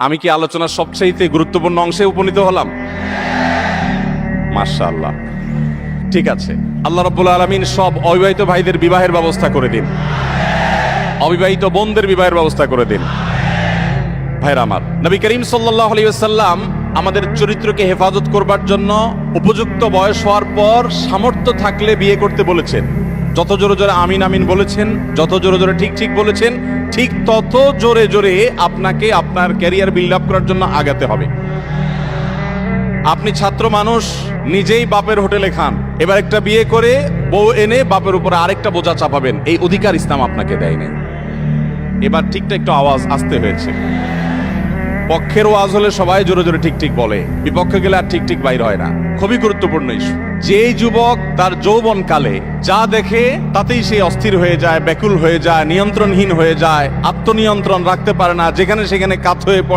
আমি কি আলোচনার সবচাইতে গুরুত্বপূর্ণ অংশে উপনীত হলাম? মাশাআল্লাহ। ঠিক আছে। আল্লাহ রাব্বুল আলামিন সব অবিবাহিত ভাইদের বিবাহের ব্যবস্থা করে দিন। অবিবাহিত বোনদের বিবাহের ব্যবস্থা করে দিন। ভাইরা আমার, নবী করিম সাল্লাহ আলাইসাল্লাম আমাদের চরিত্রকে হেফাজত করবার জন্য উপযুক্ত বয়স হওয়ার পর সামর্থ্য থাকলে বিয়ে করতে বলেছেন। যত জোরে জোরে আমিন আমিন বলেছেন, যত জোরে জোরে ঠিক ঠিক বলেছেন, ঠিক তত জোরে জোরে আপনাকে আপনার ক্যারিয়ার বিল্ড আপ করার জন্য আগাতে হবে। আপনি ছাত্র মানুষ, নিজেই বাপের হোটেলে খান। এবার একটা বিয়ে করে বউ এনে বাপের উপরে আরেকটা বোঝা চাপাবেন, এই অধিকার ইসলাম আপনাকে দেয়নি। এবার ঠিকটা একটু আওয়াজ আসতে হয়েছে। পক্ষের ওয়াজ হলে সবাই জোরে জোরে ঠিক ঠিক বলে। বিপক্ষে গেলে আর ঠিক ঠিক বাইর হয় না। খুবই গুরুত্বপূর্ণ ইস্যু। যেই যুবক তার যৌবন কালে যা দেখে, তাতেই সে অস্থির হয়ে যায়, ব্যাকুল হয়ে যায়, নিয়ন্ত্রণহীন হয়ে যায়, আত্মনিয়ন্ত্রণ রাখতে পারে না, যেখানে সেখানে কাত হয়ে পড়ে।